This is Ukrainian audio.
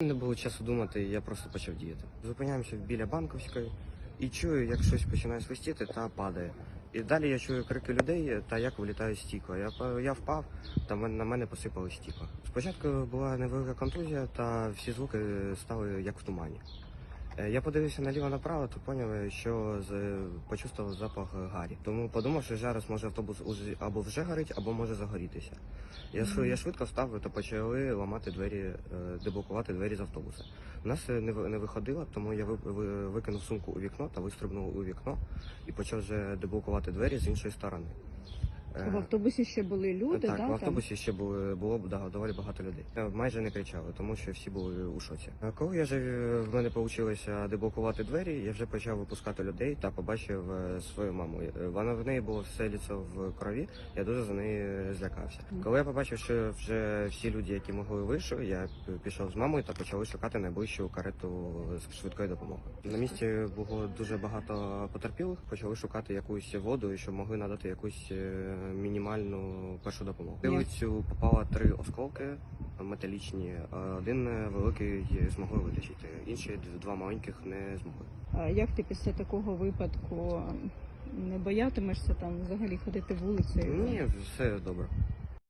Не було часу думати, я просто почав діяти. Зупиняємося біля банковської і чую, як щось починає свистіти та падає. І далі я чую крики людей та як вилітає стікла. Я, я впав, та на мене посипали стікло. Спочатку була невелика контузія, та всі звуки стали як в тумані. Е, Я подивився наліво направо, то поняв, що з, почувствував запах гарі. Тому подумав, що зараз може автобус уже або вже горить, або може загорітися. Я, шви- я швидко встав та почали ламати двері, е, деблокувати двері з автобуса. У нас е, не, не виходило, тому я ви- ви- викинув сумку у вікно та вистрибнув у вікно і почав вже деблокувати двері з іншої сторони. Е, В автобусі ще були люди, так, да, в там? автобусі ще було, було да, доволі багато людей. Е, Майже не кричали, тому що всі були у шоці. Е, Коли я вже е, в мене вийшло деблокувати двері, я вже почав випускати людей та побачив свою маму. Вона в неї було все ліцо в крові. Я дуже за неї злякався. Коли я побачив, що вже всі люди, які могли, вийшли, я пішов з мамою та почали шукати найближчу карету з швидкої допомоги. На місці було дуже багато потерпілих. Почали шукати якусь воду, щоб могли надати якусь мінімальну першу допомогу. В попало три осколки металічні. Один великий змогли витащити, інші два маленьких не змогли. А як ти після такого випадку не боятимешся там взагалі ходити вулицею? Ні, все добре.